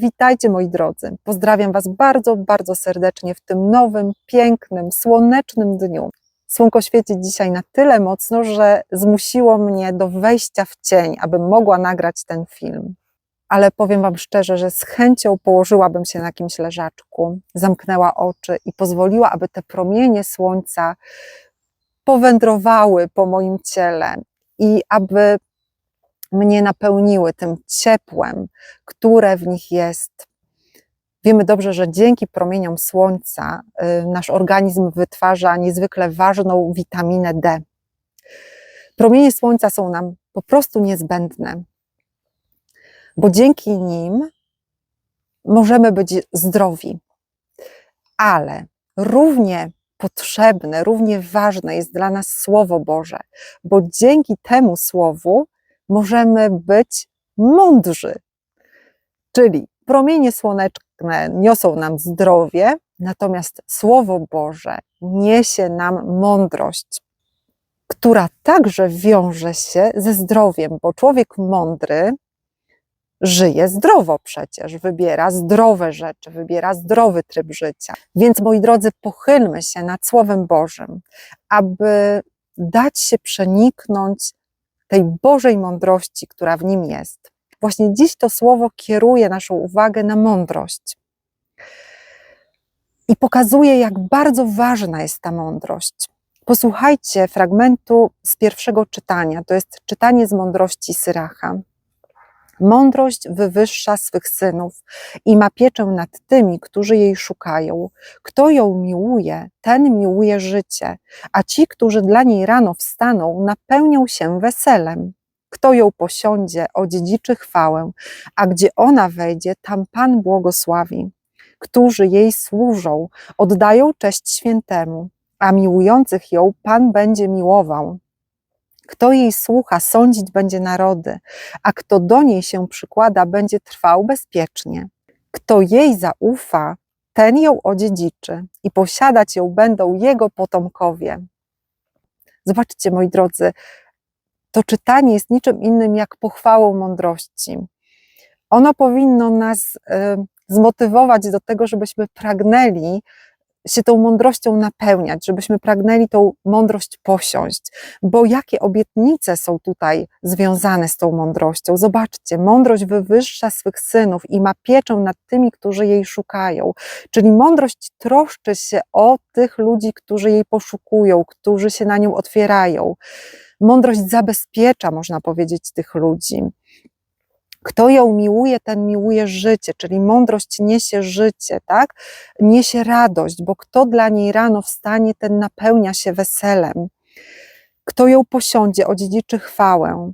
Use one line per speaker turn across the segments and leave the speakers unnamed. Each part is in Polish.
Witajcie moi drodzy. Pozdrawiam Was bardzo, bardzo serdecznie w tym nowym, pięknym, słonecznym dniu. Słonko świeci dzisiaj na tyle mocno, że zmusiło mnie do wejścia w cień, abym mogła nagrać ten film. Ale powiem Wam szczerze, że z chęcią położyłabym się na jakimś leżaczku, zamknęła oczy i pozwoliła, aby te promienie słońca powędrowały po moim ciele i aby mnie napełniły tym ciepłem, które w nich jest. Wiemy dobrze, że dzięki promieniom słońca y, nasz organizm wytwarza niezwykle ważną witaminę D. Promienie słońca są nam po prostu niezbędne, bo dzięki nim możemy być zdrowi. Ale równie potrzebne, równie ważne jest dla nas Słowo Boże, bo dzięki temu Słowu możemy być mądrzy. Czyli promienie słoneczne niosą nam zdrowie, natomiast Słowo Boże niesie nam mądrość, która także wiąże się ze zdrowiem, bo człowiek mądry żyje zdrowo przecież, wybiera zdrowe rzeczy, wybiera zdrowy tryb życia. Więc moi drodzy, pochylmy się nad Słowem Bożym, aby dać się przeniknąć tej Bożej mądrości, która w nim jest. Właśnie dziś to słowo kieruje naszą uwagę na mądrość i pokazuje, jak bardzo ważna jest ta mądrość. Posłuchajcie fragmentu z pierwszego czytania. To jest czytanie z mądrości Syracha. Mądrość wywyższa swych synów i ma pieczę nad tymi, którzy jej szukają. Kto ją miłuje, ten miłuje życie, a ci, którzy dla niej rano wstaną, napełnią się weselem. Kto ją posiądzie, odziedziczy chwałę, a gdzie ona wejdzie, tam Pan błogosławi. Którzy jej służą, oddają cześć świętemu, a miłujących ją Pan będzie miłował. Kto jej słucha, sądzić będzie narody, a kto do niej się przykłada, będzie trwał bezpiecznie. Kto jej zaufa, ten ją odziedziczy i posiadać ją będą jego potomkowie. Zobaczcie, moi drodzy, to czytanie jest niczym innym jak pochwałą mądrości. Ono powinno nas y, zmotywować do tego, żebyśmy pragnęli się tą mądrością napełniać, żebyśmy pragnęli tą mądrość posiąść, bo jakie obietnice są tutaj związane z tą mądrością. Zobaczcie, mądrość wywyższa swych synów i ma pieczę nad tymi, którzy jej szukają. Czyli mądrość troszczy się o tych ludzi, którzy jej poszukują, którzy się na nią otwierają. Mądrość zabezpiecza, można powiedzieć, tych ludzi. Kto ją miłuje, ten miłuje życie, czyli mądrość niesie życie, tak? Niesie radość, bo kto dla niej rano wstanie, ten napełnia się weselem. Kto ją posiądzie, odziedziczy chwałę,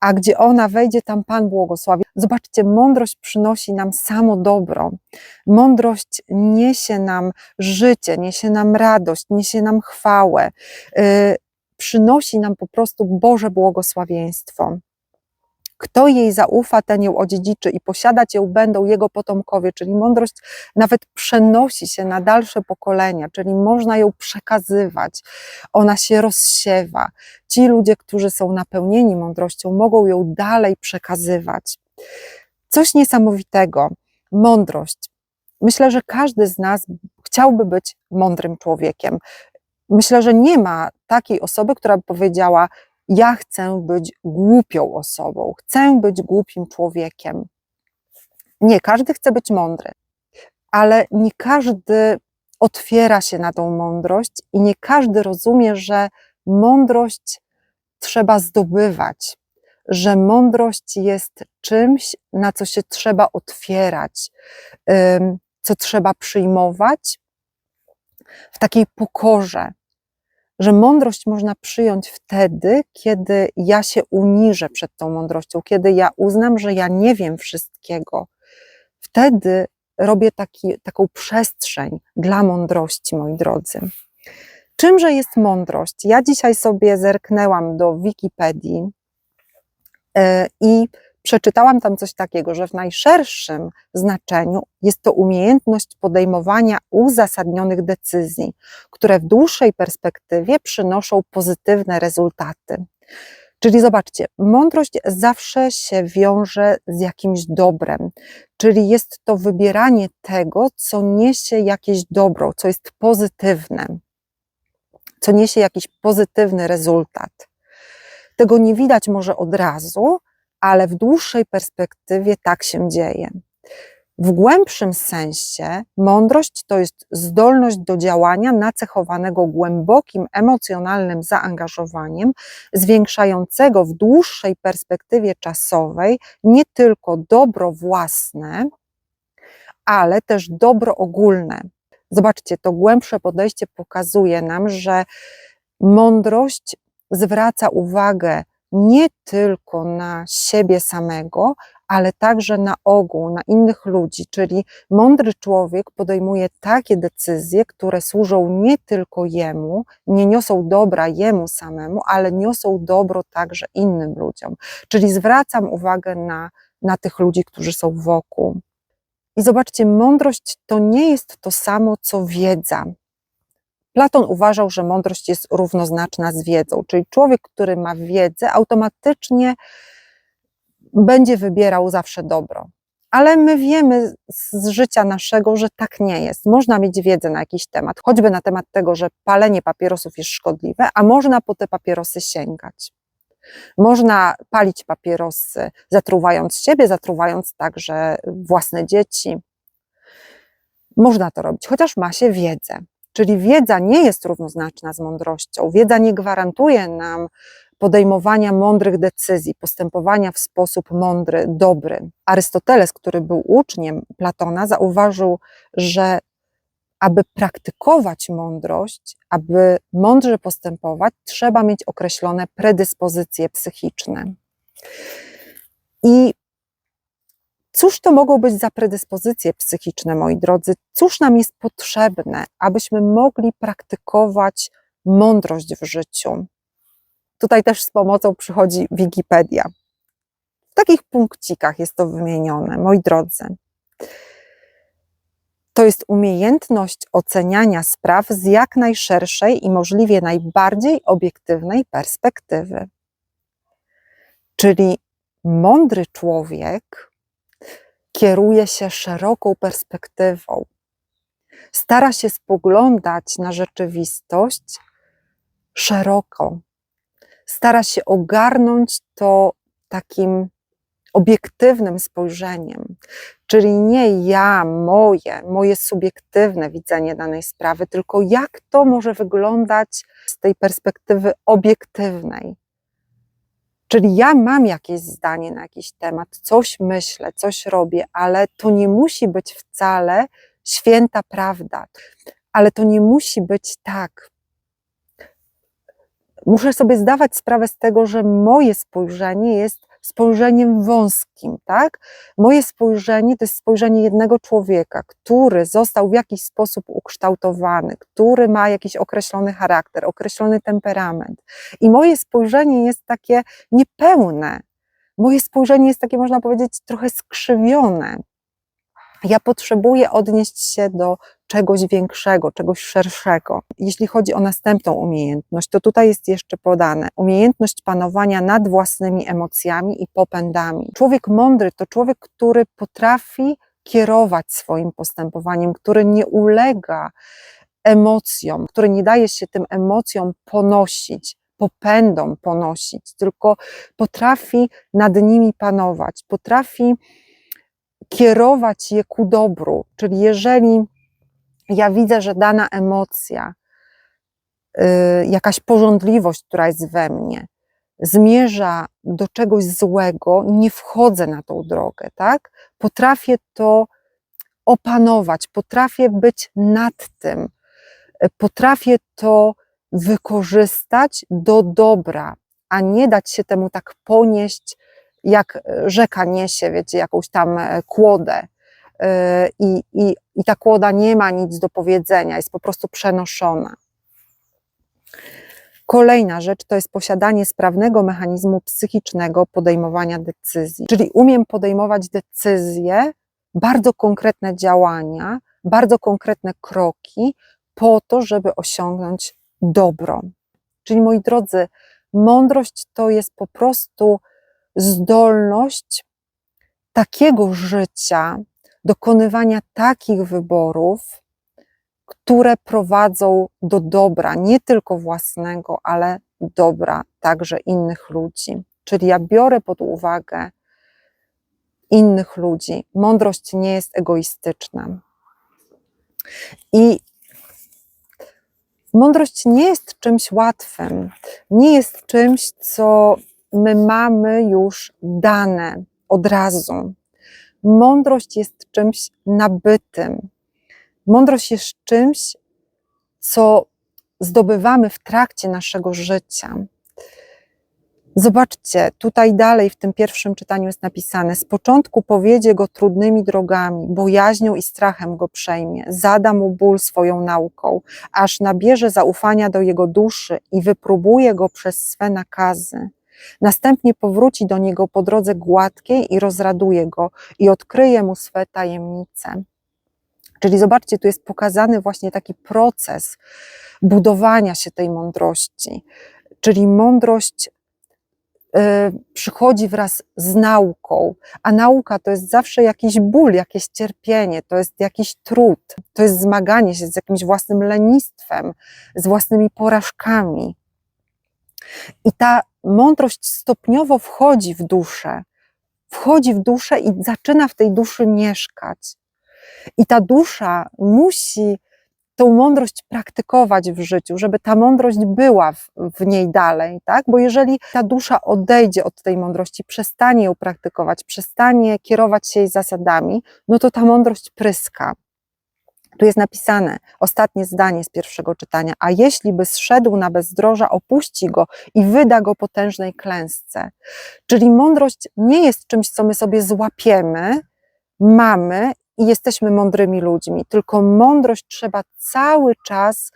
a gdzie ona wejdzie, tam Pan błogosławi. Zobaczcie, mądrość przynosi nam samo dobro. Mądrość niesie nam życie, niesie nam radość, niesie nam chwałę, yy, przynosi nam po prostu Boże błogosławieństwo. Kto jej zaufa, ten ją odziedziczy i posiadać ją będą jego potomkowie, czyli mądrość nawet przenosi się na dalsze pokolenia, czyli można ją przekazywać, ona się rozsiewa. Ci ludzie, którzy są napełnieni mądrością, mogą ją dalej przekazywać. Coś niesamowitego, mądrość. Myślę, że każdy z nas chciałby być mądrym człowiekiem. Myślę, że nie ma takiej osoby, która by powiedziała: ja chcę być głupią osobą, chcę być głupim człowiekiem. Nie, każdy chce być mądry, ale nie każdy otwiera się na tą mądrość i nie każdy rozumie, że mądrość trzeba zdobywać, że mądrość jest czymś, na co się trzeba otwierać, co trzeba przyjmować w takiej pokorze, że mądrość można przyjąć wtedy, kiedy ja się uniżę przed tą mądrością, kiedy ja uznam, że ja nie wiem wszystkiego. Wtedy robię taki, taką przestrzeń dla mądrości, moi drodzy. Czymże jest mądrość? Ja dzisiaj sobie zerknęłam do Wikipedii yy, i przeczytałam tam coś takiego, że w najszerszym znaczeniu jest to umiejętność podejmowania uzasadnionych decyzji, które w dłuższej perspektywie przynoszą pozytywne rezultaty. Czyli zobaczcie, mądrość zawsze się wiąże z jakimś dobrem, czyli jest to wybieranie tego, co niesie jakieś dobro, co jest pozytywne, co niesie jakiś pozytywny rezultat. Tego nie widać może od razu, ale w dłuższej perspektywie tak się dzieje. W głębszym sensie mądrość to jest zdolność do działania nacechowanego głębokim emocjonalnym zaangażowaniem, zwiększającego w dłuższej perspektywie czasowej nie tylko dobro własne, ale też dobro ogólne. Zobaczcie, to głębsze podejście pokazuje nam, że mądrość zwraca uwagę nie tylko na siebie samego, ale także na ogół, na innych ludzi. Czyli mądry człowiek podejmuje takie decyzje, które służą nie tylko jemu, nie niosą dobra jemu samemu, ale niosą dobro także innym ludziom. Czyli zwracam uwagę na, na tych ludzi, którzy są wokół. I zobaczcie, mądrość to nie jest to samo, co wiedza. Platon uważał, że mądrość jest równoznaczna z wiedzą, czyli człowiek, który ma wiedzę, automatycznie będzie wybierał zawsze dobro. Ale my wiemy z życia naszego, że tak nie jest. Można mieć wiedzę na jakiś temat, choćby na temat tego, że palenie papierosów jest szkodliwe, a można po te papierosy sięgać. Można palić papierosy, zatruwając siebie, zatruwając także własne dzieci. Można to robić, chociaż ma się wiedzę. Czyli wiedza nie jest równoznaczna z mądrością. Wiedza nie gwarantuje nam podejmowania mądrych decyzji, postępowania w sposób mądry, dobry. Arystoteles, który był uczniem Platona, zauważył, że aby praktykować mądrość, aby mądrze postępować, trzeba mieć określone predyspozycje psychiczne. I Cóż to mogą być za predyspozycje psychiczne, moi drodzy? Cóż nam jest potrzebne, abyśmy mogli praktykować mądrość w życiu? Tutaj też z pomocą przychodzi Wikipedia. W takich punkcikach jest to wymienione, moi drodzy. To jest umiejętność oceniania spraw z jak najszerszej i możliwie najbardziej obiektywnej perspektywy. Czyli mądry człowiek kieruje się szeroką perspektywą. Stara się spoglądać na rzeczywistość szeroko. Stara się ogarnąć to takim obiektywnym spojrzeniem, czyli nie ja, moje, moje subiektywne widzenie danej sprawy, tylko jak to może wyglądać z tej perspektywy obiektywnej. Czyli ja mam jakieś zdanie na jakiś temat, coś myślę, coś robię, ale to nie musi być wcale święta prawda. Ale to nie musi być tak, muszę sobie zdawać sprawę z tego, że moje spojrzenie jest spojrzeniem wąskim, tak? Moje spojrzenie to jest spojrzenie jednego człowieka, który został w jakiś sposób ukształtowany, który ma jakiś określony charakter, określony temperament. I moje spojrzenie jest takie niepełne. Moje spojrzenie jest takie, można powiedzieć, trochę skrzywione. Ja potrzebuję odnieść się do czegoś większego, czegoś szerszego. Jeśli chodzi o następną umiejętność, to tutaj jest jeszcze podane umiejętność panowania nad własnymi emocjami i popędami. Człowiek mądry to człowiek, który potrafi kierować swoim postępowaniem, który nie ulega emocjom, który nie daje się tym emocjom ponosić, popędom ponosić, tylko potrafi nad nimi panować, potrafi kierować je ku dobru. Czyli jeżeli ja widzę, że dana emocja, y, jakaś porządliwość, która jest we mnie, zmierza do czegoś złego, nie wchodzę na tą drogę, tak? Potrafię to opanować, potrafię być nad tym, potrafię to wykorzystać do dobra, a nie dać się temu tak ponieść, jak rzeka niesie, wiecie, jakąś tam e, kłodę. E, I, i, I ta kłoda nie ma nic do powiedzenia, jest po prostu przenoszona. Kolejna rzecz to jest posiadanie sprawnego mechanizmu psychicznego podejmowania decyzji. Czyli umiem podejmować decyzje, bardzo konkretne działania, bardzo konkretne kroki po to, żeby osiągnąć dobro. Czyli moi drodzy, Mądrość to jest po prostu zdolność takiego życia, dokonywania takich wyborów, które prowadzą do dobra nie tylko własnego, ale dobra także innych ludzi. Czyli ja biorę pod uwagę innych ludzi. Mądrość nie jest egoistyczna. I mądrość nie jest czymś łatwym, nie jest czymś, co my mamy już dane od razu. Mądrość jest czymś nabytym. Mądrość jest czymś, co zdobywamy w trakcie naszego życia. Zobaczcie, tutaj dalej w tym pierwszym czytaniu jest napisane: Z początku powiedzie go trudnymi drogami, bojaźnią i strachem go przejmie, zada mu ból swoją nauką, aż nabierze zaufania do jego duszy i wypróbuje go przez swe nakazy. Następnie powróci do niego po drodze gładkiej i rozraduje go i odkryje mu swe tajemnice. Czyli zobaczcie, tu jest pokazany właśnie taki proces budowania się tej mądrości. Czyli mądrość y, przychodzi wraz z nauką, a nauka to jest zawsze jakiś ból, jakieś cierpienie, to jest jakiś trud, to jest zmaganie się z jakimś własnym lenistwem, z własnymi porażkami. I ta mądrość stopniowo wchodzi w duszę, wchodzi w duszę i zaczyna w tej duszy mieszkać. I ta dusza musi tą mądrość praktykować w życiu, żeby ta mądrość była w, w, niej dalej, tak? Bo jeżeli ta dusza odejdzie od tej mądrości, przestanie ją praktykować, przestanie kierować się jej zasadami, no to ta mądrość pryska. Tu jest napisane ostatnie zdanie z pierwszego czytania, a jeśli by zszedł na bezdroża, opuści go i wyda go potężnej klęsce. Czyli mądrość nie jest czymś, co my sobie złapiemy, mamy i jesteśmy mądrymi ludźmi, tylko mądrość trzeba cały czas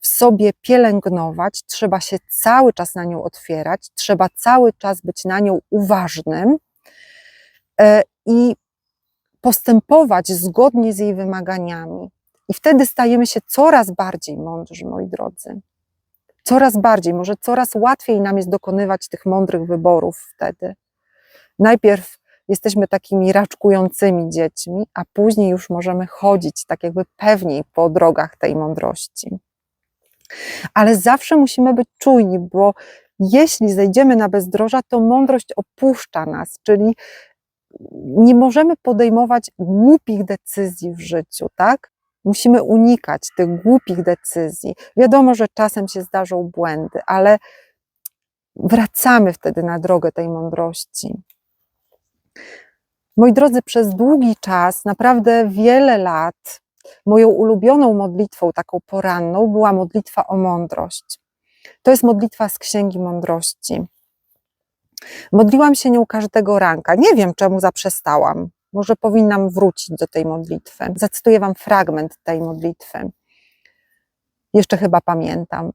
w sobie pielęgnować, trzeba się cały czas na nią otwierać, trzeba cały czas być na nią uważnym e, i postępować zgodnie z jej wymaganiami. I wtedy stajemy się coraz bardziej mądrzy, moi drodzy. Coraz bardziej, może coraz łatwiej nam jest dokonywać tych mądrych wyborów wtedy. Najpierw jesteśmy takimi raczkującymi dziećmi, a później już możemy chodzić tak jakby pewniej po drogach tej mądrości. Ale zawsze musimy być czujni, bo jeśli zejdziemy na bezdroża, to mądrość opuszcza nas, czyli nie możemy podejmować głupich decyzji w życiu, tak? Musimy unikać tych głupich decyzji. Wiadomo, że czasem się zdarzą błędy, ale wracamy wtedy na drogę tej mądrości. Moi drodzy, przez długi czas, naprawdę wiele lat, moją ulubioną modlitwą, taką poranną, była modlitwa o mądrość. To jest modlitwa z Księgi Mądrości. Modliłam się nią każdego ranka. Nie wiem, czemu zaprzestałam. Może powinnam wrócić do tej modlitwy. Zacytuję Wam fragment tej modlitwy. Jeszcze chyba pamiętam.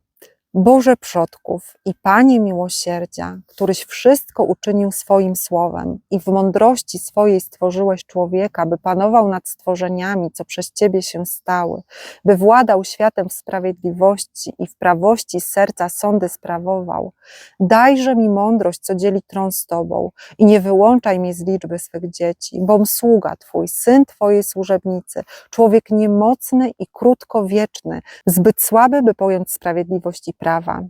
Boże przodków i Panie miłosierdzia, któryś wszystko uczynił swoim słowem i w mądrości swojej stworzyłeś człowieka, by panował nad stworzeniami, co przez Ciebie się stały, by władał światem w sprawiedliwości i w prawości serca sądy sprawował. Dajże mi mądrość, co dzieli tron z Tobą i nie wyłączaj mnie z liczby swych dzieci, bom sługa Twój, syn Twojej służebnicy, człowiek niemocny i krótkowieczny, zbyt słaby, by pojąć sprawiedliwość i prawa.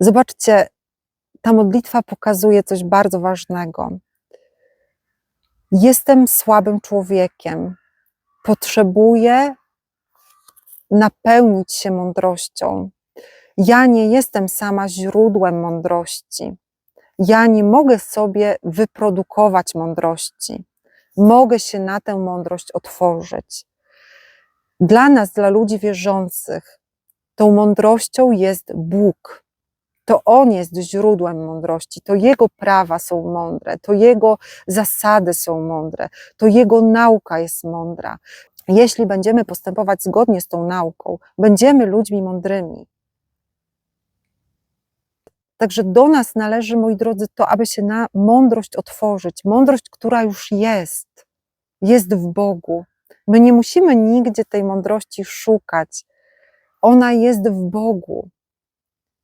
Zobaczcie, ta modlitwa pokazuje coś bardzo ważnego. Jestem słabym człowiekiem, potrzebuję napełnić się mądrością. Ja nie jestem sama źródłem mądrości. Ja nie mogę sobie wyprodukować mądrości. Mogę się na tę mądrość otworzyć. Dla nas, dla ludzi wierzących, Tą mądrością jest Bóg. To On jest źródłem mądrości, to Jego prawa są mądre, to Jego zasady są mądre, to Jego nauka jest mądra. Jeśli będziemy postępować zgodnie z tą nauką, będziemy ludźmi mądrymi. Także do nas należy, moi drodzy, to, aby się na mądrość otworzyć. Mądrość, która już jest, jest w Bogu. My nie musimy nigdzie tej mądrości szukać ona jest w Bogu.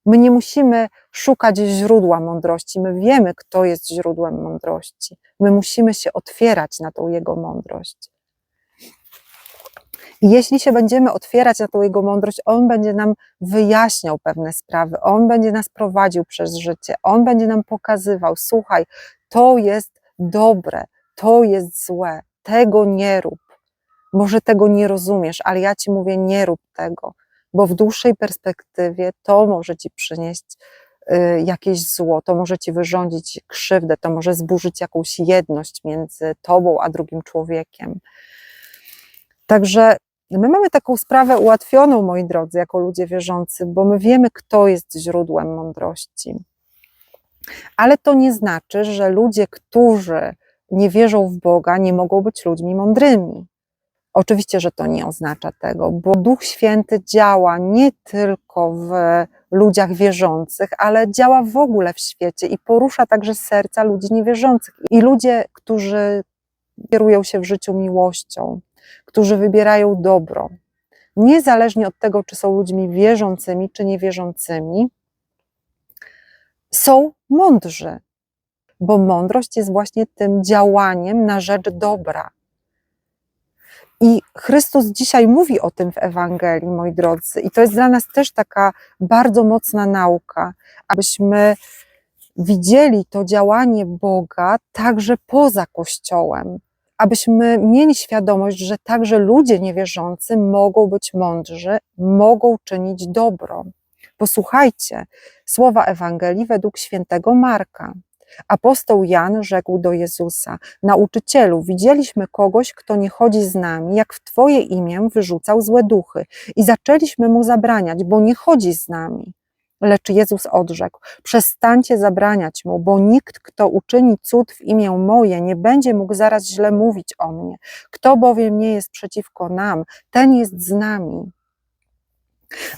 My nie musimy szukać źródła mądrości. My wiemy, kto jest źródłem mądrości. My musimy się otwierać na tą Jego mądrość. I jeśli się będziemy otwierać na tą Jego mądrość, On będzie nam wyjaśniał pewne sprawy, On będzie nas prowadził przez życie, On będzie nam pokazywał: słuchaj, to jest dobre, to jest złe, tego nie rób. Może tego nie rozumiesz, ale ja ci mówię: nie rób tego, bo w dłuższej perspektywie to może ci przynieść y, jakieś zło, to może ci wyrządzić krzywdę, to może zburzyć jakąś jedność między tobą a drugim człowiekiem. Także my mamy taką sprawę ułatwioną, moi drodzy, jako ludzie wierzący, bo my wiemy, kto jest źródłem mądrości. Ale to nie znaczy, że ludzie, którzy nie wierzą w Boga, nie mogą być ludźmi mądrymi. Oczywiście, że to nie oznacza tego, bo Duch Święty działa nie tylko w ludziach wierzących, ale działa w ogóle w świecie i porusza także serca ludzi niewierzących. I ludzie, którzy kierują się w życiu miłością, którzy wybierają dobro, niezależnie od tego, czy są ludźmi wierzącymi, czy niewierzącymi, są mądrzy, bo mądrość jest właśnie tym działaniem na rzecz dobra. I Chrystus dzisiaj mówi o tym w Ewangelii, moi drodzy, i to jest dla nas też taka bardzo mocna nauka, abyśmy widzieli to działanie Boga także poza Kościołem, abyśmy mieli świadomość, że także ludzie niewierzący mogą być mądrzy, mogą czynić dobro. Posłuchajcie słowa Ewangelii według świętego Marka. Apostoł Jan rzekł do Jezusa: Nauczycielu, widzieliśmy kogoś, kto nie chodzi z nami, jak w Twoje imię wyrzucał złe duchy, i zaczęliśmy mu zabraniać, bo nie chodzi z nami. Lecz Jezus odrzekł: Przestańcie zabraniać mu, bo nikt, kto uczyni cud w imię moje, nie będzie mógł zaraz źle mówić o mnie. Kto bowiem nie jest przeciwko nam, ten jest z nami.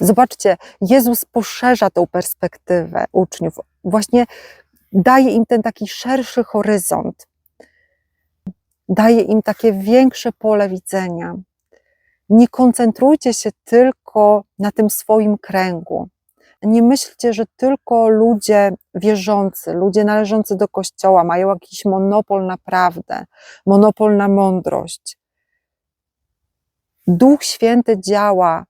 Zobaczcie, Jezus poszerza tą perspektywę uczniów. Właśnie daje im ten taki szerszy horyzont, daje im takie większe pole widzenia. Nie koncentrujcie się tylko na tym swoim kręgu. Nie myślcie, że tylko ludzie wierzący, ludzie należący do kościoła mają jakiś monopol na prawdę, monopol na mądrość. Duch Święty działa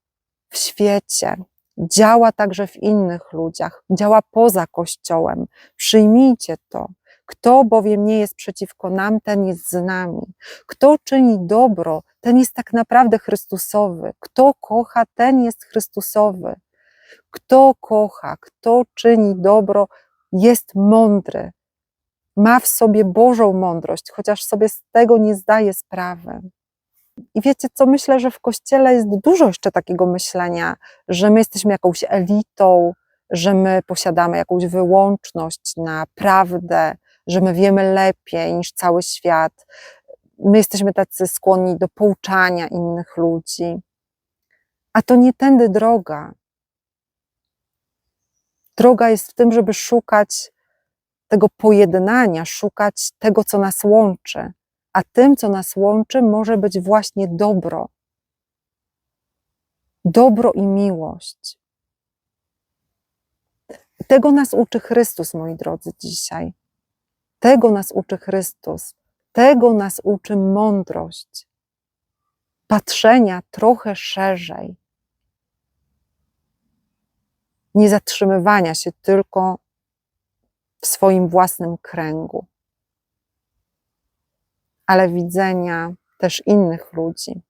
w świecie, działa także w innych ludziach, działa poza Kościołem. Przyjmijcie to. Kto bowiem nie jest przeciwko nam, ten jest z nami. Kto czyni dobro, ten jest tak naprawdę Chrystusowy. Kto kocha, ten jest Chrystusowy. Kto kocha, kto czyni dobro, jest mądry. Ma w sobie Bożą mądrość, chociaż sobie z tego nie zdaje sprawy. I wiecie co, myślę, że w kościele jest dużo jeszcze takiego myślenia, że my jesteśmy jakąś elitą, że my posiadamy jakąś wyłączność na prawdę, że my wiemy lepiej niż cały świat. My jesteśmy tacy skłonni do pouczania innych ludzi. A to nie tędy droga. Droga jest w tym, żeby szukać tego pojednania, szukać tego, co nas łączy a tym, co nas łączy, może być właśnie dobro. Dobro i miłość. Tego nas uczy Chrystus, moi drodzy, dzisiaj. Tego nas uczy Chrystus. Tego nas uczy mądrość. Patrzenia trochę szerzej. Nie zatrzymywania się tylko w swoim własnym kręgu ale widzenia też innych ludzi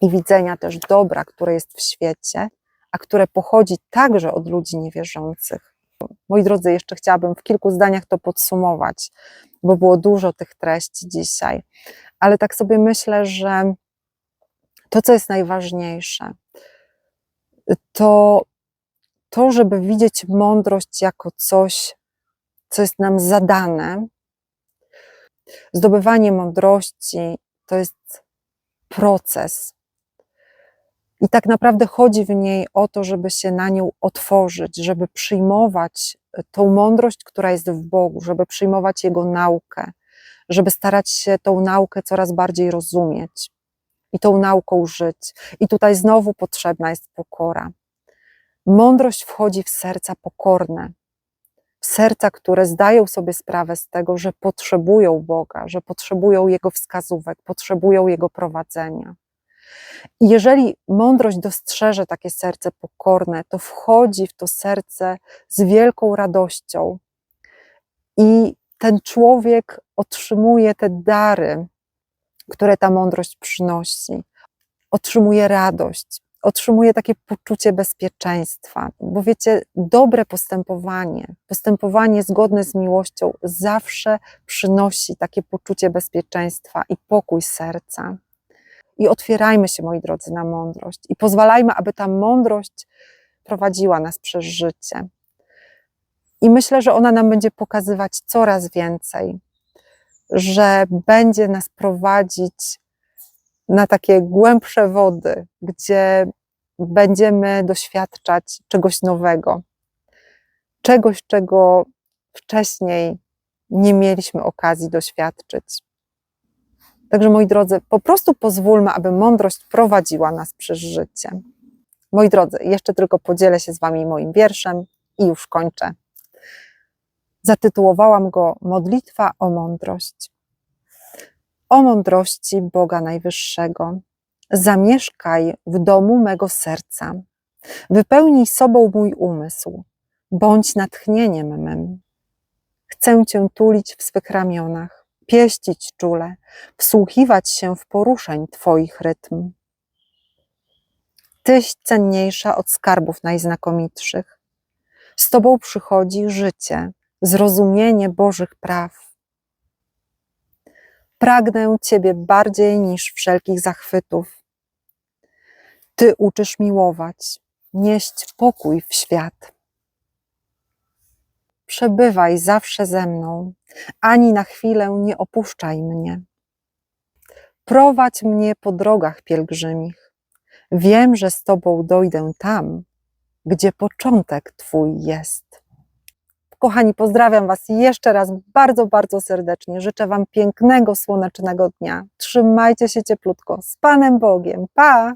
i widzenia też dobra, które jest w świecie, a które pochodzi także od ludzi niewierzących. Moi drodzy, jeszcze chciałabym w kilku zdaniach to podsumować, bo było dużo tych treści dzisiaj, ale tak sobie myślę, że to, co jest najważniejsze, to to, żeby widzieć mądrość jako coś, co jest nam zadane, Zdobywanie mądrości to jest proces. I tak naprawdę chodzi w niej o to, żeby się na nią otworzyć, żeby przyjmować e, tą mądrość, która jest w Bogu, żeby przyjmować Jego naukę, żeby starać się tą naukę coraz bardziej rozumieć i tą nauką żyć. I tutaj znowu potrzebna jest pokora. Mądrość wchodzi w serca pokorne, serca, które zdają sobie sprawę z tego, że potrzebują Boga, że potrzebują Jego wskazówek, potrzebują Jego prowadzenia. I jeżeli mądrość dostrzeże takie serce pokorne, to wchodzi w to serce z wielką radością. I ten człowiek otrzymuje te dary, które ta mądrość przynosi. Otrzymuje radość, otrzymuje takie poczucie bezpieczeństwa. Bo wiecie, dobre postępowanie, postępowanie zgodne z miłością zawsze przynosi takie poczucie bezpieczeństwa i pokój serca. I otwierajmy się, moi drodzy, na mądrość i pozwalajmy, aby ta mądrość prowadziła nas przez życie. I myślę, że ona nam będzie pokazywać coraz więcej, że będzie nas prowadzić na takie głębsze wody, gdzie będziemy doświadczać czegoś nowego, czegoś, czego wcześniej nie mieliśmy okazji doświadczyć. Także moi drodzy, po prostu pozwólmy, aby mądrość prowadziła nas przez życie. Moi drodzy, jeszcze tylko podzielę się z Wami moim wierszem i już kończę. Zatytułowałam go Modlitwa o mądrość. O mądrości Boga Najwyższego, zamieszkaj w domu mego serca, wypełnij sobą mój umysł, bądź natchnieniem mym. Chcę Cię tulić w swych ramionach, pieścić czule, wsłuchiwać się w poruszeń Twoich rytm. Tyś cenniejsza od skarbów najznakomitszych. Z Tobą przychodzi życie, zrozumienie Bożych praw. Pragnę Ciebie bardziej niż wszelkich zachwytów. Ty uczysz miłować, nieść pokój w świat. Przebywaj zawsze ze mną, ani na chwilę nie opuszczaj mnie. Prowadź mnie po drogach pielgrzymich. Wiem, że z Tobą dojdę tam, gdzie początek Twój jest. Kochani, pozdrawiam Was jeszcze raz bardzo, bardzo serdecznie. Życzę Wam pięknego, słonecznego dnia. Trzymajcie się cieplutko. Z Panem Bogiem. Pa!